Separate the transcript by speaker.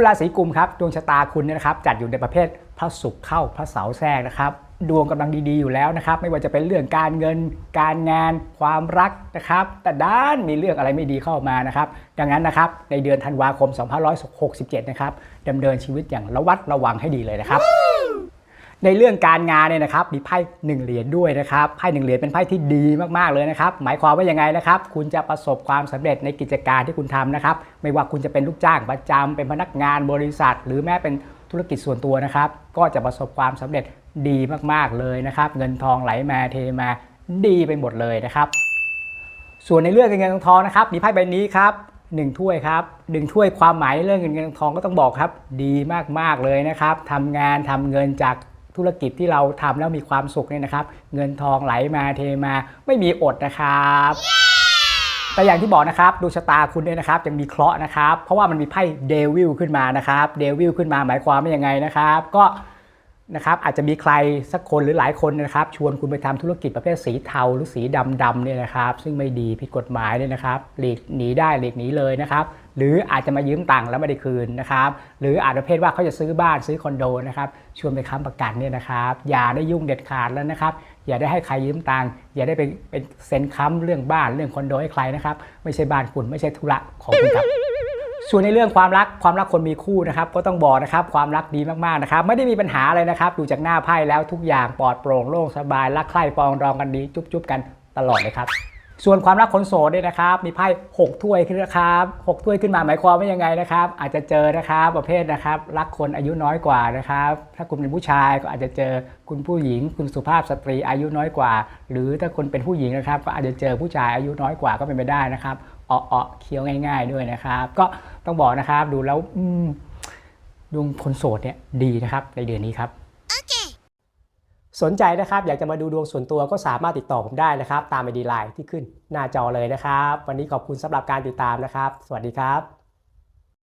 Speaker 1: คุณราศีกุมครับดวงชะตาคุณเนี่ยนะครับจัดอยู่ในประเภทพระศุกร์เข้าพระเสาแทรกนะครับดวงกำลังดีๆอยู่แล้วนะครับ ไม่ว่าจะเป็นเรื่องการเงิน การงาน ความรักนะครับ แต่ด้านมีเรื่องอะไรไม่ดีเข้ามานะครับ ดังนั้นนะครับในเดือนธันวาคม 2567 นะครับดำเนินชีวิตอย่างระวัดระวังให้ดีเลยนะครับ ในเรื่องการงานเนี่ยนะครับมีไพ่หนึ่งเหรียญด้วยนะครับไพ่หนึ่งเหรียญเป็นไพ่ที่ดีมากๆเลยนะครับหมายความว่ายังไงนะครับคุณจะประสบความสำเร็จในกิจการที่คุณทำนะครับไม่ว่าคุณจะเป็นลูกจ้างประจำเป็นพนักงานบริษัท หรือแม้เป็นธุรกิจส่วนตัวนะครับก็จะประสบความสำเร็จดีมากๆเลยนะครับเงินทองไหลมาเทมาดีไปหมดเลยนะครับส่วนในเรื่องเงินทองนะครับมีไพ่ใบนี้ครับหนึ่งถ้วยครับหนึ่งถ้วยความหมายในเรื่องเงินเงินทองก็ต้องบอกครับ ดีมากๆเลยนะครับทำงานทำเงินจาก ธุรกิจที่เราทำแล้วมีความสุขเนี่ยนะครับ เงินทองไหลมาเทมาไม่มีอดนะครับ แต่อย่างที่บอกนะครับดวงชะตาคุณเนี่ยนะครับยังมีเคราะห์นะครับ เพราะว่ามันมีไพ่เดวิลขึ้นมานะครับเดวิลขึ้นมาหมายความว่ายังไงนะครับ ก็ นะครับอาจจะมีใครสักคนหรือหลายคนนะครับ ชวนคุณไปทำธุรกิจประเภทสีเทาหรือสีดำดำเนี่ยนะครับ ซึ่งไม่ดีผิดกฎหมายเนี่ยนะครับหลีกหนีได้หลีกหนีเลยนะครับ หรืออาจจะมายืมตังค์แล้วไม่ได้คืนนะครับ หรืออาจจะประเภทว่าเขาจะซื้อบ้านซื้อคอนโดนะครับชวนไปค้ำประกันเนี่ยนะครับ อย่าได้ยุ่งเด็ดขาดแล้วนะครับ อย่าได้ให้ใครยืมตังค์อย่าได้ไปเป็นเซ็นค้ำเรื่องบ้านเรื่องคอนโดให้ใครนะครับ ไม่ใช่บ้านคุณไม่ใช่ธุระของคุณครับ ส่วนในเรื่องความรักความรักคนมีคู่นะครับก็ต้องบอกนะครับความรักดีมากๆนะครับไม่ได้มีปัญหาอะไรนะครับดูจากหน้าไพ่แล้วทุกอย่างปลอดโปร่งโล่งสบายรักใคร่ปองดองกันดีจุ๊บๆกันตลอดเลยครับส่วนความรักคนโสดเนี่ยนะครับ มีไพ่6ถ้วยขึ้นนะครับ6ถ้วยขึ้นมาหมายความว่ายังไงนะครับ อาจจะเจอนะครับประเภทนะครับ รักคนอายุน้อยกว่านะครับ ถ้าคุณเป็นผู้ชายก็อาจจะเจอคุณผู้หญิง คุณสุภาพสตรีอายุน้อยกว่า หรือถ้าคุณเป็นผู้หญิงนะครับ ก็อาจจะเจอผู้ชายอายุน้อยกว่าก็เป็นไปได้นะครับเออๆเคี้ยวง่าย ๆด้วยนะครับ ก็ ต้องบอกนะครับ ดูแล้วอืมดวงคนโสดเนี่ยดีนะครับในเดือนนี้ครับสนใจนะครับ อยากจะมาดูดวงส่วนตัวก็สามารถติดต่อผมได้นะครับ ตามไอดีไลน์ที่ขึ้นหน้าจอเลยนะครับ วันนี้ขอบคุณสำหรับการติดตามนะครับ สวัสดีครับ